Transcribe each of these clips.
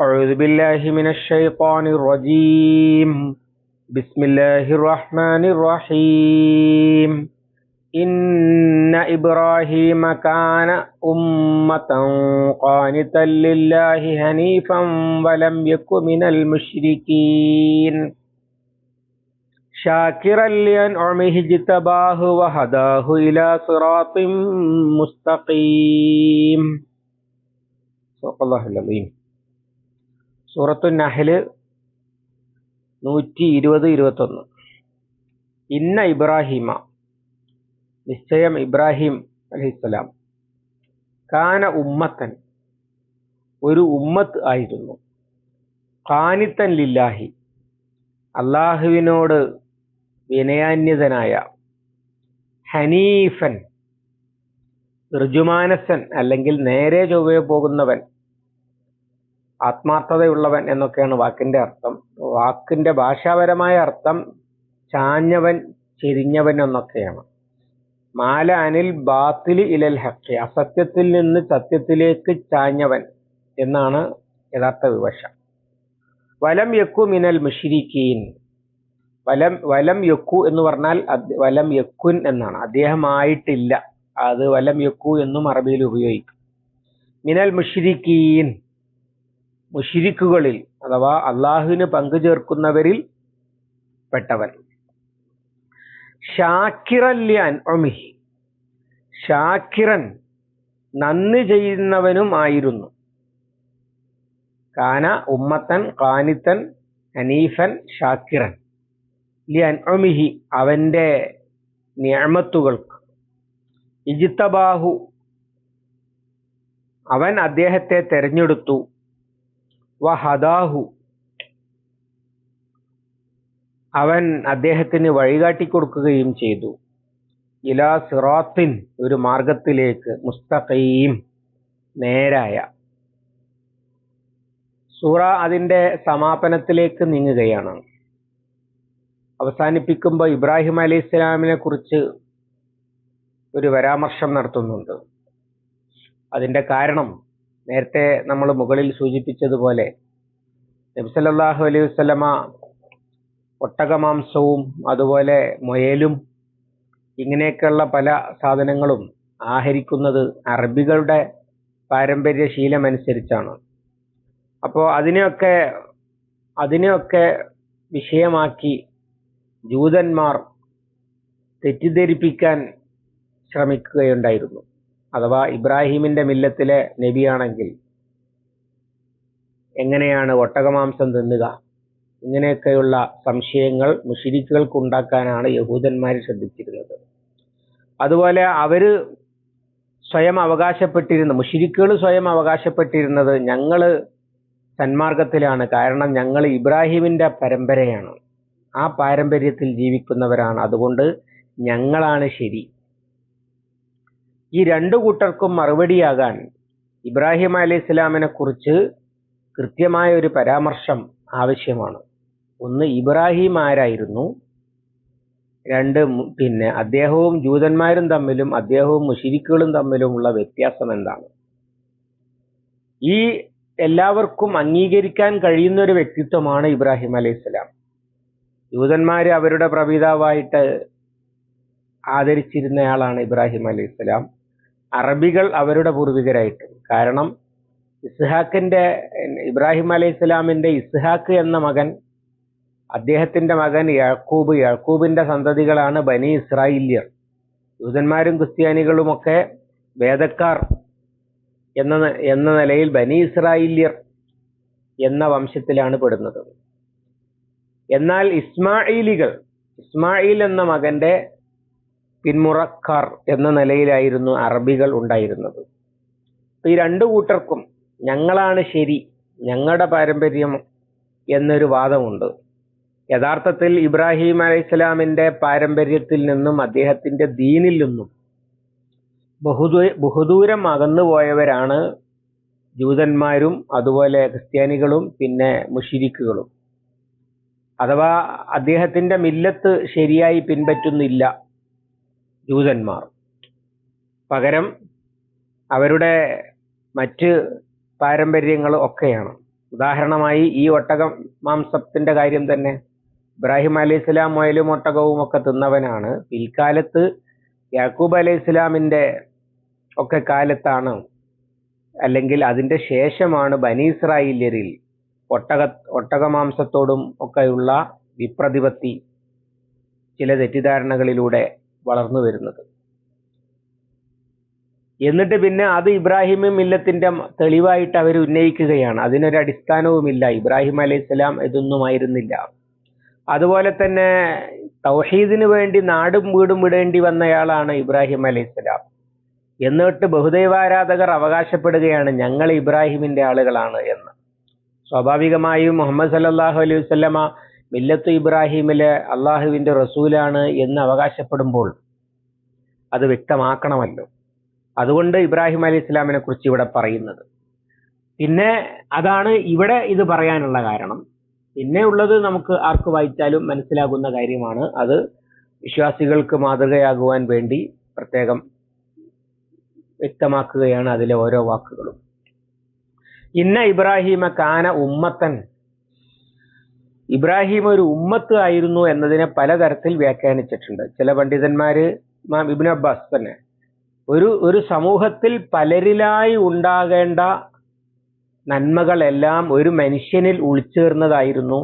أعوذ بالله من الشيطان الرجيم. بسم الله الرحمن الرحيم. إن إبراهيم كان أمة قانتا لله حنيفا ولم يك من المشركين. شاكرا لأنعمه اجتباه وهداه إلى صراط مستقيم. صدق الله العظيم. സൂറത്തു നഹൽ നൂറ്റി ഇരുപത് ഇരുപത്തൊന്ന്. ഇന്ന ഇബ്രാഹിമ നിശ്ചയം ഇബ്രാഹിം അലഹിസ്സലാം കാന ഉമ്മത്തൻ ഒരു ഉമ്മത്ത് ആയിരുന്നു. കാനിത്തൻ ലില്ലാഹി അള്ളാഹുവിനോട് വിനയാന്യതനായ ഹനീഫൻ ഋജുമാനസൻ അല്ലെങ്കിൽ നേരെ ചൊവ്വേ പോകുന്നവൻ ആത്മാർത്ഥതയുള്ളവൻ എന്നൊക്കെയാണ് വാക്കിന്റെ അർത്ഥം. വാക്കിന്റെ ഭാഷാപരമായ അർത്ഥം ചാഞ്ഞവൻ ചെരിഞ്ഞവൻ എന്നൊക്കെയാണ്. മാല അനിൽ ബാത്തിലി ഇലൽ ഹക്കി അസത്യത്തിൽ നിന്ന് സത്യത്തിലേക്ക് ചാഞ്ഞവൻ എന്നാണ് യഥാർത്ഥ വിവശ. വലം യക്കു മിനൽ മുഷിരിക്കീൻ. വലം വലം യക്കു എന്ന് പറഞ്ഞാൽ വലം യക്കുൻ എന്നാണ്. അദ്ദേഹമായിട്ടില്ല. അത് വലം യക്കു എന്നും അറബിയിൽ ഉപയോഗിക്കും. മിനൽ മുഷിരിക്കീൻ. മുഷിരിക്കുകളിൽ അഥവാ അള്ളാഹുവിന് പങ്കു ചേർക്കുന്നവരിൽ പെട്ടവൻ ഷാക്കിറല്യാൻ ഷാക്കിറൻ നന്ദി ചെയ്യുന്നവനും ആയിരുന്നു. കാന ഉമ്മത്തൻ കാനിത്തൻ അനീഫൻ ഷാക്കിറൻ. ലിയൻ അവന്റെ നിയമത്തുകൾക്ക്. ഇജിത്തബാഹു അവൻ അദ്ദേഹത്തെ തെരഞ്ഞെടുത്തു. വഹദാഹു. അവൻ അദ്ദേഹത്തിന് വഴികാട്ടി കൊടുക്കുകയും ചെയ്തു. ഇലാ സിറാത്തിൻ ഒരു മാർഗത്തിലേക്ക് മുസ്തഖീം നേരായ. സൂറ അതിന്റെ സമാപനത്തിലേക്ക് നീങ്ങുകയാണ്. അവസാനിപ്പിക്കുമ്പോൾ ഇബ്രാഹിം അലൈഹി ഇസ്ലാമിനെ കുറിച്ച് ഒരു പരാമർശം നടത്തുന്നുണ്ട്. അതിന്റെ കാരണം നേരത്തെ നമ്മൾ മുകളിൽ സൂചിപ്പിച്ചതുപോലെ നബ്സല്ലാഹു അലൈഹി വസ്ലമ ഒട്ടകമാംസവും അതുപോലെ മുയലും ഇങ്ങനെയൊക്കെയുള്ള പല സാധനങ്ങളും ആഹരിക്കുന്നത് അറബികളുടെ പാരമ്പര്യ ശീലമനുസരിച്ചാണ്. അപ്പോൾ അതിനെയൊക്കെ അതിനെയൊക്കെ വിഷയമാക്കി ജൂതന്മാർ തെറ്റിദ്ധരിപ്പിക്കാൻ ശ്രമിക്കുകയുണ്ടായിരുന്നു. അഥവാ ഇബ്രാഹിമിന്റെ മില്ലത്തിലെ നബിയാണെങ്കിൽ എങ്ങനെയാണ് ഒട്ടകമാംസം തിന്നുക? ഇങ്ങനെയൊക്കെയുള്ള സംശയങ്ങൾ മുഷിരിക്കുകൾക്ക് ഉണ്ടാക്കാനാണ് യഹൂദന്മാർ ശ്രദ്ധിച്ചിരുന്നത്. അതുപോലെ അവർ സ്വയം അവകാശപ്പെട്ടിരുന്ന മുഷിരിക്കുകൾ സ്വയം അവകാശപ്പെട്ടിരുന്നത് ഞങ്ങൾ സന്മാർഗത്തിലാണ്. കാരണം ഞങ്ങൾ ഇബ്രാഹിമിന്റെ പരമ്പരയാണ്. ആ പാരമ്പര്യത്തിൽ ജീവിക്കുന്നവരാണ്. അതുകൊണ്ട് ഞങ്ങളാണ് ശരി. ഈ രണ്ടു കൂട്ടർക്കും മറുപടിയാകാൻ ഇബ്രാഹിം അലൈഹി ഇസ്ലാമിനെ കുറിച്ച് കൃത്യമായ ഒരു പരാമർശം ആവശ്യമാണ്. ഒന്ന് ഇബ്രാഹിം ആരായിരുന്നു? രണ്ട് പിന്നെ അദ്ദേഹവും ജൂതന്മാരും തമ്മിലും അദ്ദേഹവും മുഷിരിക്കുകളും തമ്മിലുമുള്ള വ്യത്യാസം എന്താണ്? ഈ എല്ലാവർക്കും അംഗീകരിക്കാൻ കഴിയുന്ന ഒരു വ്യക്തിത്വമാണ് ഇബ്രാഹിം അലൈഹി സ്വലാം. ജൂതന്മാർ അവരുടെ പ്രപിതാവായിട്ട് ആദരിച്ചിരുന്നയാളാണ് ഇബ്രാഹിം അലൈഹി സ്വലാം. അറബികൾ അവരുടെ പൂർവികരായിട്ട്. കാരണം ഇസ്ഹാക്കിന്റെ ഇബ്രാഹിം അലൈഹി ഇസ്ലാമിന്റെ ഇസ്ഹാക്ക് എന്ന മകൻ അദ്ദേഹത്തിന്റെ മകൻ യാക്കൂബ് യാക്കൂബിന്റെ സന്തതികളാണ് ബനി ഇസ്രായേല്യർ. യൂതന്മാരും ക്രിസ്ത്യാനികളുമൊക്കെ വേദക്കാർ എന്ന എന്ന നിലയിൽ ബനി ഇസ്രായേല്യർ എന്ന വംശത്തിലാണ് പെടുന്നത്. എന്നാൽ ഇസ്മായിലികൾ ഇസ്മായിൽ എന്ന മകന്റെ പിന്മുറക്കാർ എന്ന നിലയിലായിരുന്നു അറബികൾ ഉണ്ടായിരുന്നത്. ഈ രണ്ടു കൂട്ടർക്കും ഞങ്ങളാണ് ശരി ഞങ്ങളുടെ പാരമ്പര്യം എന്നൊരു വാദമുണ്ട്. യഥാർത്ഥത്തിൽ ഇബ്രാഹിം അലൈഹി സ്വലാമിന്റെ പാരമ്പര്യത്തിൽ നിന്നും അദ്ദേഹത്തിന്റെ ദീനിൽ നിന്നും ബഹുദൂ ബഹുദൂരം അകന്നു പോയവരാണ് ജൂതന്മാരും അതുപോലെ ക്രിസ്ത്യാനികളും പിന്നെ മുഷിരിക്കുകളും. അഥവാ അദ്ദേഹത്തിന്റെ മില്ലത്ത് ശരിയായി പിൻപറ്റുന്നില്ല. ജൂതന്മാർ പകരം അവരുടെ മറ്റ് പാരമ്പര്യങ്ങൾ ഒക്കെയാണ്. ഉദാഹരണമായി ഈ ഒട്ടകം മാംസത്തിന്റെ കാര്യം തന്നെ. ഇബ്രാഹിം അലൈഹി ഇസ്ലാം മുയലും ഒട്ടകവും ഒക്കെ തിന്നവനാണ്. പിൽക്കാലത്ത് യാക്കൂബ് അലൈഹി ഇസ്ലാമിന്റെ ഒക്കെ കാലത്താണ് അല്ലെങ്കിൽ അതിന്റെ ശേഷമാണ് ബനി ഒട്ടക ഒട്ടകമാംസത്തോടും ഒക്കെയുള്ള വിപ്രതിപത്തി ചില തെറ്റിദ്ധാരണകളിലൂടെ വളർന്നു വരുന്നത്. എന്നിട്ട് പിന്നെ അത് ഇബ്രാഹിം മില്ലത്തിന്റെ തെളിവായിട്ട് അവർ ഉന്നയിക്കുകയാണ്. അതിനൊരു അടിസ്ഥാനവുമില്ല. ഇബ്രാഹിം അലൈഹി സ്വലാം ഇതൊന്നുമായിരുന്നില്ല. അതുപോലെ തന്നെ തൗഹീദിന് വേണ്ടി നാടും വീടും വിടേണ്ടി വന്നയാളാണ് ഇബ്രാഹിം അലൈഹി സ്വലാം എന്നിട്ട് ബഹുദൈവാരാധകർ അവകാശപ്പെടുകയാണ് ഞങ്ങൾ ഇബ്രാഹിമിന്റെ ആളുകളാണ് എന്ന്. സ്വാഭാവികമായും മുഹമ്മദ് സല്ലാഹു അലൈഹി വസല്ലമ മില്ലത്ത് ഇബ്രാഹിമിലെ അള്ളാഹുവിന്റെ റസൂലാണ് എന്ന് അവകാശപ്പെടുമ്പോൾ അത് വ്യക്തമാക്കണമല്ലോ. അതുകൊണ്ട് ഇബ്രാഹിം അലി ഇസ്ലാമിനെ കുറിച്ച് ഇവിടെ പറയുന്നത്. പിന്നെ അതാണ് ഇവിടെ ഇത് പറയാനുള്ള കാരണം. പിന്നെ ഉള്ളത് നമുക്ക് ആർക്ക് വായിച്ചാലും മനസ്സിലാകുന്ന കാര്യമാണ്. അത് വിശ്വാസികൾക്ക് മാതൃകയാകുവാൻ വേണ്ടി പ്രത്യേകം വ്യക്തമാക്കുകയാണ് അതിലെ ഓരോ വാക്കുകളും. ഇന്ന ഇബ്രാഹിമ കാന ഉമ്മത്തൻ ഇബ്രാഹിം ഒരു ഉമ്മത്ത് ആയിരുന്നു എന്നതിനെ പലതരത്തിൽ വ്യാഖ്യാനിച്ചിട്ടുണ്ട്. ചില പണ്ഡിതന്മാര് ഇമാം ഇബ്നു അബ്ബാസ് തന്നെ. ഒരു ഒരു സമൂഹത്തിൽ പലരിലായി ഉണ്ടാകേണ്ട നന്മകളെല്ലാം ഒരു മനുഷ്യനിൽ ഉൾച്ചേർന്നതായിരുന്നു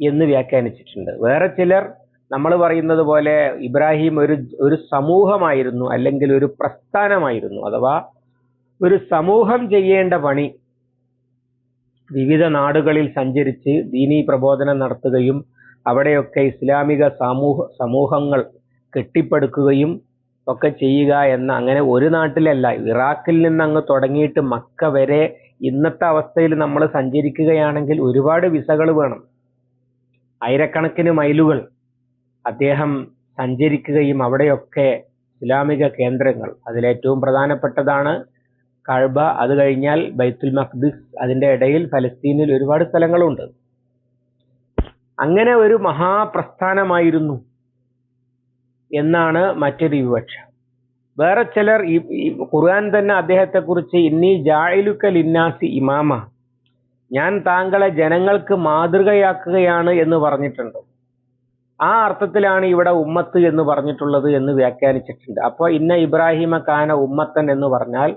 എന്ന് വ്യാഖ്യാനിച്ചിട്ടുണ്ട്. വേറെ ചിലർ നമ്മൾ പറയുന്നത് പോലെ ഇബ്രാഹിം ഒരു ഒരു സമൂഹമായിരുന്നു അല്ലെങ്കിൽ ഒരു പ്രസ്ഥാനമായിരുന്നു. അഥവാ ഒരു സമൂഹം ചെയ്യേണ്ട പണി വിവിധ നാടുകളിൽ സഞ്ചരിച്ച് ദീനീ പ്രബോധനം നടത്തുകയും അവിടെയൊക്കെ ഇസ്ലാമിക സമൂഹ സമൂഹങ്ങൾ കെട്ടിപ്പടുക്കുകയും ഒക്കെ ചെയ്യുക എന്ന അങ്ങനെ ഒരു നാട്ടിലല്ല. ഇറാഖിൽ നിന്ന് അങ്ങ് തുടങ്ങിയിട്ട് മക്ക വരെ ഇന്നത്തെ അവസ്ഥയിൽ നമ്മൾ സഞ്ചരിക്കുകയാണെങ്കിൽ ഒരുപാട് വിസകൾ വേണം. ആയിരക്കണക്കിന് മൈലുകൾ അദ്ദേഹം സഞ്ചരിക്കുകയും അവിടെയൊക്കെ ഇസ്ലാമിക കേന്ദ്രങ്ങൾ അതിലേറ്റവും പ്രധാനപ്പെട്ടതാണ് കഴബ അത് കഴിഞ്ഞാൽ ബൈത്തുൽ മഖ്ദിസ് അതിന്റെ ഇടയിൽ ഫലസ്തീനിൽ ഒരുപാട് സ്ഥലങ്ങളുണ്ട്. അങ്ങനെ ഒരു മഹാപ്രസ്ഥാനമായിരുന്നു എന്നാണ് മറ്റൊരു വിവക്ഷ. വേറെ ചിലർ ഈ ഖുർആൻ തന്നെ അദ്ദേഹത്തെ കുറിച്ച് ഇന്നി ജായിലുക്കൽ ഇന്നാസി ഇമാമ ഞാൻ താങ്കളെ ജനങ്ങൾക്ക് മാതൃകയാക്കുകയാണ് എന്ന് പറഞ്ഞിട്ടുണ്ട്. ആ അർത്ഥത്തിലാണ് ഇവിടെ ഉമ്മത്ത് എന്ന് പറഞ്ഞിട്ടുള്ളത് എന്ന് വ്യാഖ്യാനിച്ചിട്ടുണ്ട്. അപ്പോൾ ഇന്ന ഇബ്രാഹിമ കാന ഉമ്മത്തൻ എന്ന് പറഞ്ഞാൽ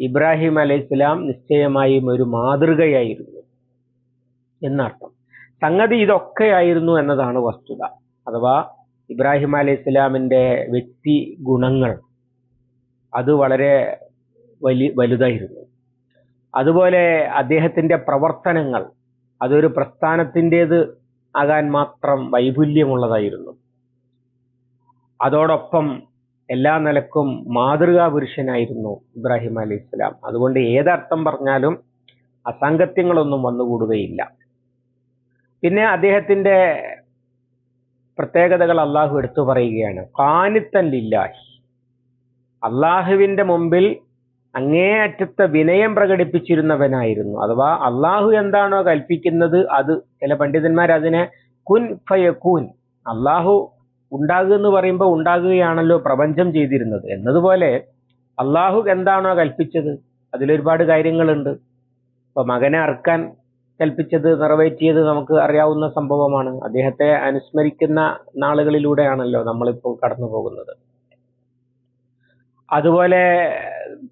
ഇബ്രാഹിം അലൈഹി ഇസ്ലാം നിശ്ചയമായും ഒരു മാതൃകയായിരുന്നു എന്നർത്ഥം. സംഗതി ഇതൊക്കെയായിരുന്നു എന്നതാണ് വസ്തുത. അഥവാ ഇബ്രാഹിം അലൈഹി ഇസ്ലാമിന്റെ വ്യക്തി ഗുണങ്ങൾ അത് വളരെ വലി വലുതായിരുന്നു. അതുപോലെ അദ്ദേഹത്തിന്റെ പ്രവർത്തനങ്ങൾ അതൊരു പ്രസ്ഥാനത്തിന്റെത് ആകാൻ മാത്രം വൈപുല്യമുള്ളതായിരുന്നു. അതോടൊപ്പം എല്ലാ നിലക്കും മാതൃകാ പുരുഷനായിരുന്നു ഇബ്രാഹിം അലി ഇസ്ലാം അതുകൊണ്ട് ഏതർത്ഥം പറഞ്ഞാലും അസാങ്കത്യങ്ങളൊന്നും വന്നുകൂടുകയില്ല. പിന്നെ അദ്ദേഹത്തിന്റെ പ്രത്യേകതകൾ അള്ളാഹു എടുത്തു പറയുകയാണ് കാനിത്തൻ ലില്ലാഹി. അള്ളാഹുവിന്റെ മുമ്പിൽ അങ്ങേയറ്റത്തെ വിനയം പ്രകടിപ്പിച്ചിരുന്നവനായിരുന്നു. അഥവാ അള്ളാഹു എന്താണോ കൽപ്പിക്കുന്നത് അത് ചില പണ്ഡിതന്മാർ അതിനെ കുൻ ഫയ കുൻ അള്ളാഹു ഉണ്ടാകുക എന്ന് പറയുമ്പോൾ ഉണ്ടാകുകയാണല്ലോ പ്രപഞ്ചം ചെയ്തിരുന്നത്. എന്നതുപോലെ അള്ളാഹു എന്താണോ കൽപ്പിച്ചത്? അതിലൊരുപാട് കാര്യങ്ങളുണ്ട്. ഇപ്പൊ മകനെ അർക്കാൻ കൽപ്പിച്ചത് നിറവേറ്റിയത് നമുക്ക് അറിയാവുന്ന സംഭവമാണ്. അദ്ദേഹത്തെ അനുസ്മരിക്കുന്ന നാളുകളിലൂടെയാണല്ലോ നമ്മളിപ്പോൾ കടന്നു പോകുന്നത്. അതുപോലെ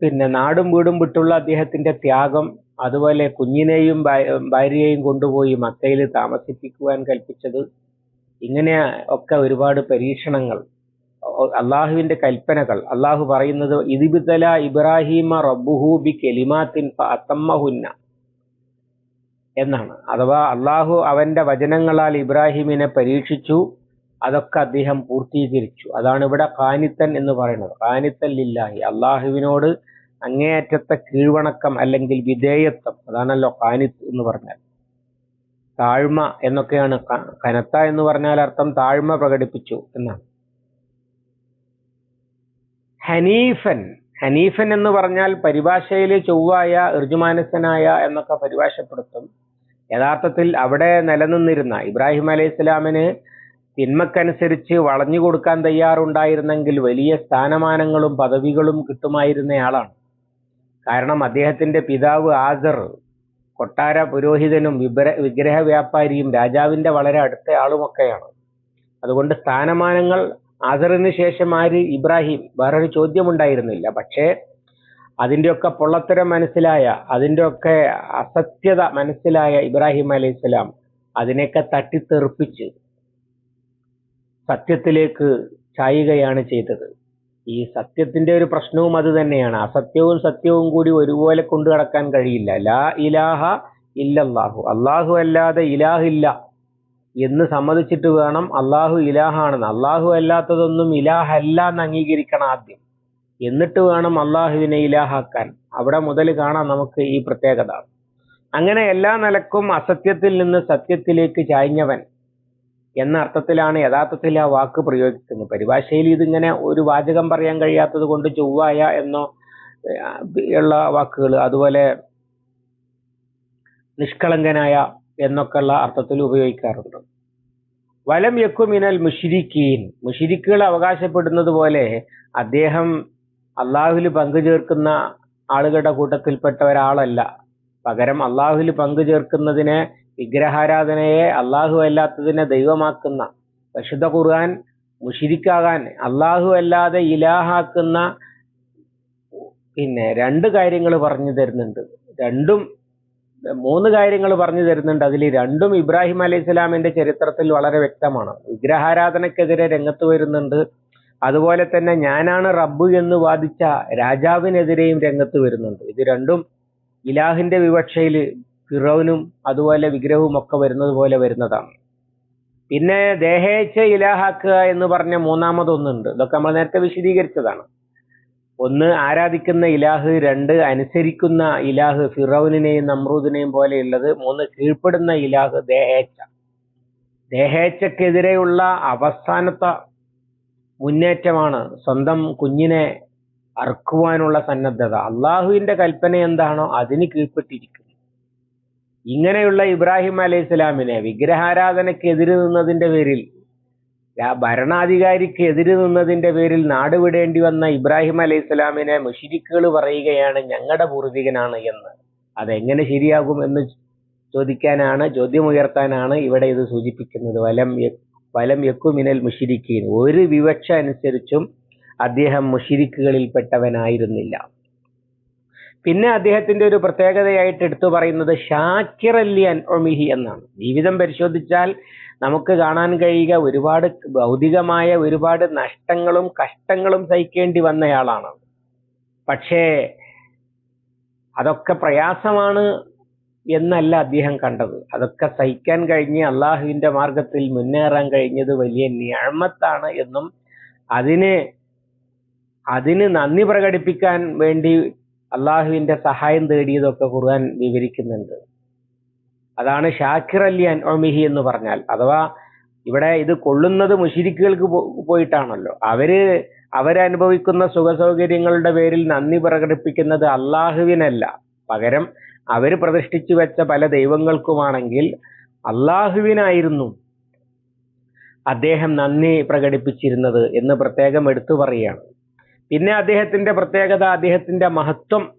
പിന്നെ നാടും വീടും വിട്ടുള്ള അദ്ദേഹത്തിന്റെ ത്യാഗം അതുപോലെ കുഞ്ഞിനെയും ഭാര്യയെയും കൊണ്ടുപോയി മക്കയിൽ താമസിപ്പിക്കുവാൻ കൽപ്പിച്ചത് ഇങ്ങനെ ഒക്കെ ഒരുപാട് പരീക്ഷണങ്ങൾ അള്ളാഹുവിന്റെ കൽപ്പനകൾ. അള്ളാഹു പറയുന്നത് ഇതിബിതല ഇബ്രാഹിമ റബ്ബുഹു ബി കെലിമാത്തിൻ അത്തമ്മഹുന്ന എന്നാണ്. അഥവാ അള്ളാഹു അവന്റെ വചനങ്ങളാൽ ഇബ്രാഹിമിനെ പരീക്ഷിച്ചു അതൊക്കെ അദ്ദേഹം പൂർത്തീകരിച്ചു. അതാണ് ഇവിടെ കാനിത്തൻ എന്ന് പറയുന്നത്. കാനിത്തൻ ലില്ലാഹി. അള്ളാഹുവിനോട് അങ്ങേയറ്റത്തെ കീഴ്വണക്കം അല്ലെങ്കിൽ വിധേയത്വം. അതാണല്ലോ കാനിത്ത് എന്ന് പറഞ്ഞാൽ. താഴ്മ എന്നൊക്കെയാണ് കനത്ത എന്ന് പറഞ്ഞാൽ അർത്ഥം താഴ്മ പ്രകടിപ്പിച്ചു എന്നാണ്. ഹനീഫൻ ഹനീഫൻ എന്ന് പറഞ്ഞാൽ പരിഭാഷയിൽ ചൊവ്വായ ഋജുമാനസനായ എന്നൊക്കെ പരിഭാഷപ്പെടുത്തും. യഥാർത്ഥത്തിൽ അവിടെ നിലനിന്നിരുന്ന ഇബ്രാഹിം അലൈഹി ഇസ്ലാമിന് തിന്മക്കനുസരിച്ച് വളഞ്ഞു കൊടുക്കാൻ തയ്യാറുണ്ടായിരുന്നെങ്കിൽ വലിയ സ്ഥാനമാനങ്ങളും പദവികളും കിട്ടുമായിരുന്നയാളാണ്. കാരണം അദ്ദേഹത്തിന്റെ പിതാവ് ആസർ കൊട്ടാര പുരോഹിതനും വിഭര വിഗ്രഹ വ്യാപാരിയും രാജാവിന്റെ വളരെ അടുത്ത ആളുമൊക്കെയാണ്. അതുകൊണ്ട് സ്ഥാനമാനങ്ങൾ ആസറിന് ശേഷം ആര്? ഇബ്രാഹിം. വേറൊരു ചോദ്യമുണ്ടായിരുന്നില്ല. പക്ഷേ അതിന്റെയൊക്കെ പൊള്ളത്തരം മനസ്സിലായ അതിന്റെയൊക്കെ അസത്യത മനസ്സിലായ ഇബ്രാഹിം അലൈഹിസ്സലാം അതിനെയൊക്കെ തട്ടിത്തെറിപ്പിച്ച് സത്യത്തിലേക്ക് ചായുകയാണ് ചെയ്തത്. ഈ സത്യത്തിന്റെ ഒരു പ്രശ്നവും അത് തന്നെയാണ്. അസത്യവും സത്യവും കൂടി ഒരുപോലെ കൊണ്ടു നടക്കാൻ കഴിയില്ല. ലാ ഇലാഹ ഇല്ലല്ലാഹു. അള്ളാഹു അല്ലാതെ ഇലാഹില്ല എന്ന് സമ്മതിച്ചിട്ട് വേണം അള്ളാഹു ഇലാഹാണെന്ന്. അള്ളാഹു അല്ലാത്തതൊന്നും ഇലാഹല്ല എന്ന് അംഗീകരിക്കണം ആദ്യം. എന്നിട്ട് വേണം അള്ളാഹുവിനെ ഇലാഹാക്കാൻ. അവിടെ മുതൽ കാണാം നമുക്ക് ഈ പ്രത്യേകത. അങ്ങനെ എല്ലാ നിലക്കും അസത്യത്തിൽ നിന്ന് സത്യത്തിലേക്ക് ചായ്ഞ്ഞവൻ എന്ന അർത്ഥത്തിലാണ് യഥാർത്ഥത്തിൽ ആ വാക്ക് പ്രയോഗിക്കുന്നത്. പരിഭാഷയിൽ ഇതിങ്ങനെ ഒരു വാചകം പറയാൻ കഴിയാത്തത് കൊണ്ട് ചൊവ്വായ എന്നോ ഉള്ള വാക്കുകൾ അതുപോലെ നിഷ്കളങ്കനായ എന്നൊക്കെ ഉള്ള അർത്ഥത്തിൽ ഉപയോഗിക്കാറുണ്ട്. വലം യക്കുമിനൽ മുഷിരിക്കീൻ. മുഷിരിക്കുകൾ അവകാശപ്പെടുന്നത് പോലെ അദ്ദേഹം അള്ളാഹുവിൽ പങ്കു ചേർക്കുന്ന ആളുകളുടെ കൂട്ടത്തിൽപ്പെട്ട ഒരാളല്ല. പകരം അള്ളാഹുവിൽ പങ്കു ചേർക്കുന്നതിനെ വിഗ്രഹാരാധനയെ അള്ളാഹു അല്ലാത്തതിനെ ദൈവമാക്കുന്ന പരിശുദ്ധ ഖുർആൻ മുഷിരിക്കാകാൻ അള്ളാഹു അല്ലാതെ ഇലാഹാക്കുന്ന പിന്നെ രണ്ട് കാര്യങ്ങൾ പറഞ്ഞു തരുന്നുണ്ട്. രണ്ടും മൂന്ന് കാര്യങ്ങൾ പറഞ്ഞു തരുന്നുണ്ട്. അതിൽ രണ്ടും ഇബ്രാഹിം അലൈഹി സ്വലാമിന്റെ ചരിത്രത്തിൽ വളരെ വ്യക്തമാണ്. വിഗ്രഹാരാധനക്കെതിരെ രംഗത്ത് വരുന്നുണ്ട്. അതുപോലെ തന്നെ ഞാനാണ് റബ്ബ് എന്ന് വാദിച്ച രാജാവിനെതിരെയും രംഗത്ത് വരുന്നുണ്ട്. ഇത് രണ്ടും ഇലാഹിന്റെ വിവക്ഷയിൽ ഫിറോനും അതുപോലെ വിഗ്രഹവും ഒക്കെ വരുന്നത് പോലെ വരുന്നതാണ്. പിന്നെ ദേഹേച്ഛ ഇലാഹാക്കുക എന്ന് പറഞ്ഞ മൂന്നാമതൊന്നുണ്ട്. ഇതൊക്കെ നമ്മൾ നേരത്തെ വിശദീകരിച്ചതാണ്. ഒന്ന് ആരാധിക്കുന്ന ഇലാഹ്. രണ്ട് അനുസരിക്കുന്ന ഇലാഹ്. ഫിറൌനിനെയും നമ്രൂദിനെയും പോലെയുള്ളത്. മൂന്ന് കീഴ്പ്പെടുന്ന ഇലാഹ് ദേഹേച്ഛ. ദേഹേച്ഛക്കെതിരെയുള്ള അവസാനത്തെ മുന്നേറ്റമാണ് സ്വന്തം കുഞ്ഞിനെ അറുക്കുവാനുള്ള സന്നദ്ധത. അള്ളാഹുവിന്റെ കൽപ്പന എന്താണോ അതിന് കീഴ്പ്പെട്ടിരിക്കുന്നു ഇങ്ങനെയുള്ള ഇബ്രാഹിം അലൈഹി സ്വലാമിനെ വിഗ്രഹാരാധനയ്ക്ക് എതിര് നിന്നതിന്റെ പേരിൽ ഭരണാധികാരിക്ക് എതിര് നിന്നതിന്റെ പേരിൽ നാട് വിടേണ്ടി വന്ന ഇബ്രാഹിം അലൈഹി സ്വലാമിനെ മുഷിരിക്കുകൾ പറയുകയാണ് ഞങ്ങളുടെ പൂർവികനാണ് എന്ന്. അതെങ്ങനെ ശരിയാകും എന്ന് ചോദിക്കാനാണ് ചോദ്യമുയർത്താനാണ് ഇവിടെ ഇത് സൂചിപ്പിക്കുന്നത്. വലം വലം യക്കുമിനൽ മുഷിരിക്കീൻ. ഒരു വിവക്ഷ അനുസരിച്ചും അദ്ദേഹം മുഷിരിക്കുകളിൽപ്പെട്ടവനായിരുന്നില്ല. പിന്നെ അദ്ദേഹത്തിന്റെ ഒരു പ്രത്യേകതയായിട്ട് എടുത്തു പറയുന്നത് ഷാക്കിർ അല്ലി എന്നാണ്. ജീവിതം പരിശോധിച്ചാൽ നമുക്ക് കാണാൻ കഴിയുക ഒരുപാട് ഭൗതികമായ ഒരുപാട് നഷ്ടങ്ങളും കഷ്ടങ്ങളും സഹിക്കേണ്ടി വന്നയാളാണ്. പക്ഷേ അതൊക്കെ പ്രയാസമാണ് എന്നല്ല അദ്ദേഹം കണ്ടത്. അതൊക്കെ സഹിക്കാൻ കഴിഞ്ഞ് അള്ളാഹുവിന്റെ മാർഗത്തിൽ മുന്നേറാൻ കഴിഞ്ഞത് വലിയ ഞാമത്താണ് എന്നും അതിന് അതിന് നന്ദി പ്രകടിപ്പിക്കാൻ വേണ്ടി അള്ളാഹുവിന്റെ സഹായം തേടിയതൊക്കെ ഖുർആൻ വിവരിക്കുന്നുണ്ട്. അതാണ് ഷാക്കിർ അലി അൻഒമിഹി എന്ന് പറഞ്ഞാൽ. അഥവാ ഇവിടെ ഇത് കൊള്ളുന്നത് മുഷിരിക്കുകൾക്ക് പോയിട്ടാണല്ലോ. അവർ അവരനുഭവിക്കുന്ന സുഖ സൗകര്യങ്ങളുടെ പേരിൽ നന്ദി പ്രകടിപ്പിക്കുന്നത് അള്ളാഹുവിനല്ല. പകരം അവർ പ്രതിഷ്ഠിച്ചു വെച്ച പല ദൈവങ്ങൾക്കുമാണെങ്കിൽ അള്ളാഹുവിനായിരുന്നു അദ്ദേഹം നന്ദി പ്രകടിപ്പിച്ചിരുന്നത് എന്ന് പ്രത്യേകം എടുത്തു പറയുകയാണ്. പിന്നെ അദ്ദേഹത്തിന്റെ പ്രത്യേകത അദ്ദേഹത്തിന്റെ മഹത്വം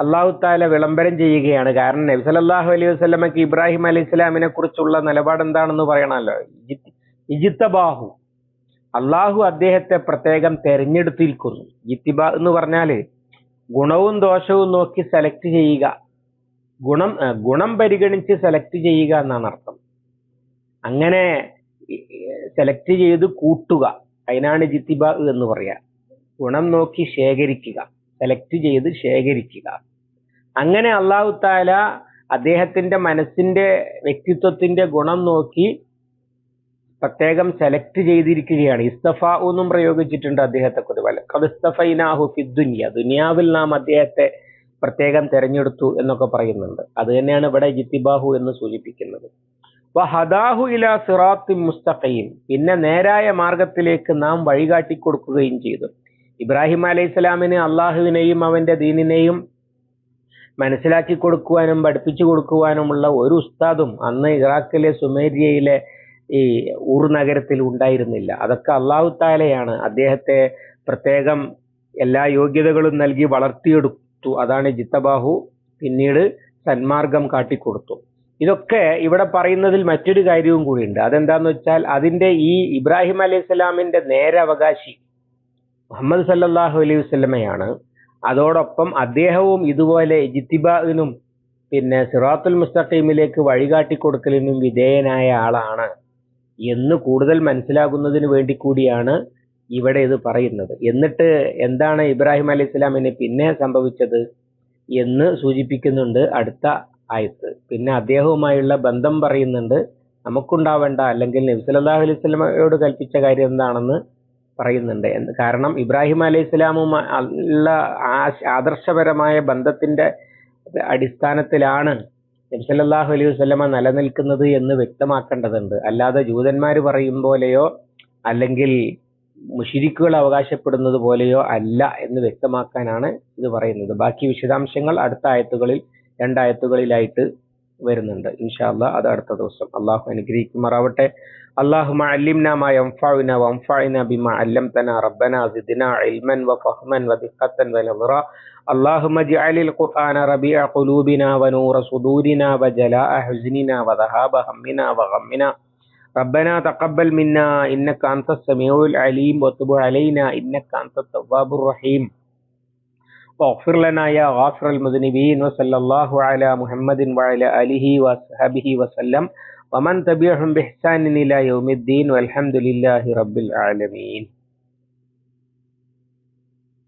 അള്ളാഹു താല വിളംബരം ചെയ്യുകയാണ്. കാരണം നബി സല്ലല്ലാഹു അലൈഹി വസ്ലമക്ക് ഇബ്രാഹിം അലൈഹി ഇസ്ലാമിനെ കുറിച്ചുള്ള നിലപാട് എന്താണെന്ന് പറയണമല്ലോ. ഇജിത്ത്- ഇജിത്തബാഹു അള്ളാഹു അദ്ദേഹത്തെ പ്രത്യേകം തെരഞ്ഞെടുത്തിരിക്കുന്നു. ഇത്തിബ എന്ന് പറഞ്ഞാൽ ഗുണവും ദോഷവും നോക്കി സെലക്ട് ചെയ്യുക. ഗുണം ഗുണം പരിഗണിച്ച് സെലക്ട് ചെയ്യുക എന്നാണ് അർത്ഥം. അങ്ങനെ സെലക്ട് ചെയ്ത് കൂട്ടുക. അതിനാണ് ജിത്തിബ എന്ന് പറയാ. ഗുണം നോക്കി ശേഖരിക്കുക. സെലക്ട് ചെയ്ത് ശേഖരിക്കുക. അങ്ങനെ അള്ളാഹു താല അദ്ദേഹത്തിന്റെ മനസ്സിന്റെ വ്യക്തിത്വത്തിന്റെ ഗുണം നോക്കി പ്രത്യേകം സെലക്ട് ചെയ്തിരിക്കുകയാണ്. ഇസ്തഫ എന്നും പ്രയോഗിച്ചിട്ടുണ്ട് അദ്ദേഹത്തെ കുറിച്ച്. ദുനിയാവിൽ നാം അദ്ദേഹത്തെ പ്രത്യേകം തെരഞ്ഞെടുത്തു എന്നൊക്കെ പറയുന്നുണ്ട്. അത് തന്നെയാണ് ഇവിടെ ജിത്തിബാഹു എന്ന് സൂചിപ്പിക്കുന്നത്. ഹദാഹു ഇല സിറാത്തി മുസ്തഖീം. പിന്നെ നേരായ മാർഗത്തിലേക്ക് നാം വഴികാട്ടി കൊടുക്കുകയും ചെയ്തു. ഇബ്രാഹിം അലൈഹി സ്വലാമിന് അള്ളാഹുവിനെയും അവന്റെ ദീനിനെയും മനസ്സിലാക്കി കൊടുക്കുവാനും പഠിപ്പിച്ചു കൊടുക്കുവാനുമുള്ള ഒരു ഉസ്താദും അന്ന് ഇറാഖിലെ സുമേരിയയിലെ ഈ ഊർ നഗരത്തിൽ ഉണ്ടായിരുന്നില്ല. അതൊക്കെ അള്ളാഹു താലയാണ് അദ്ദേഹത്തെ പ്രത്യേകം എല്ലാ യോഗ്യതകളും നൽകി വളർത്തിയെടുത്തു. അതാണ് ജിത്തബാഹു പിന്നീട് സന്മാർഗം കാട്ടിക്കൊടുത്തു. ഇതൊക്കെ ഇവിടെ പറയുന്നതിൽ മറ്റൊരു കാര്യവും കൂടിയുണ്ട്. അതെന്താന്ന് വെച്ചാൽ അതിന്റെ ഈ ഇബ്രാഹിം അലൈഹി സ്വലാമിന്റെ നേരെ അവകാശി മുഹമ്മദ് സല്ലാഹു അലൈഹി വസ്ലമയാണ് അതോടൊപ്പം അദ്ദേഹവും ഇതുപോലെ ഇജിത്തിബാദിനും പിന്നെ സിറാത്തുൽ മുസ്തഖീമിലേക്ക് വഴികാട്ടി കൊടുക്കലിനും വിധേയനായ ആളാണ് എന്ന് കൂടുതൽ മനസ്സിലാകുന്നതിന് വേണ്ടി കൂടിയാണ് ഇവിടെ ഇത് പറയുന്നത്. എന്നിട്ട് എന്താണ് ഇബ്രാഹിം അലൈഹി സ്വലാമിന് പിന്നെ സംഭവിച്ചത് എന്ന് സൂചിപ്പിക്കുന്നുണ്ട് അടുത്ത ആയത്ത്. പിന്നെ അദ്ദേഹവുമായുള്ള ബന്ധം പറയുന്നുണ്ട്. നമുക്കുണ്ടാവേണ്ട അല്ലെങ്കിൽ നബി സല്ലല്ലാഹു അലൈഹി സ്വലമയോട് കൽപ്പിച്ച കാര്യം എന്താണെന്ന് പറയുന്നുണ്ട്. കാരണം? ഇബ്രാഹിം അലൈഹി ഇസ്ലാമുമായുള്ള ആദർശപരമായ ബന്ധത്തിന്റെ അടിസ്ഥാനത്തിലാണ് നബി സല്ലല്ലാഹു അലൈഹി വസ്ലമ നിലനിൽക്കുന്നത് എന്ന് വ്യക്തമാക്കേണ്ടതുണ്ട്. അല്ലാതെ ജൂതന്മാർ പറയും പോലെയോ അല്ലെങ്കിൽ മുഷിരിക്കുകൾ അവകാശപ്പെടുന്നത് പോലെയോ അല്ല എന്ന് വ്യക്തമാക്കാനാണ് ഇത് പറയുന്നത്. ബാക്കി വിശദാംശങ്ങൾ അടുത്ത ആയത്തുകളിൽ രണ്ടായത്തുകളിലായിട്ട് വരുന്നുണ്ട് ഇൻഷാല്ല അത് അടുത്ത ദിവസം അള്ളാഹു അനുഗ്രഹിക്കുമാറാവട്ടെ اللهم علمنا ما ينفعنا وانفعنا بما علمتنا ربنا زدنا علما وفهما ودقة ونظرا اللهم اجعل القرآن ربيع قلوبنا ونور صدورنا وجلاء حزننا وذهاب همنا وغمنا ربنا تقبل منا إنك أنت السميع العليم وتب علينا إنك أنت التواب الرحيم واغفر لنا يا غافر المذنبين وصلى الله على محمد وعلى آله وصحبه وسلم ومن تبعهم بإحسان إلى يوم الدين والحمد لله رب العالمين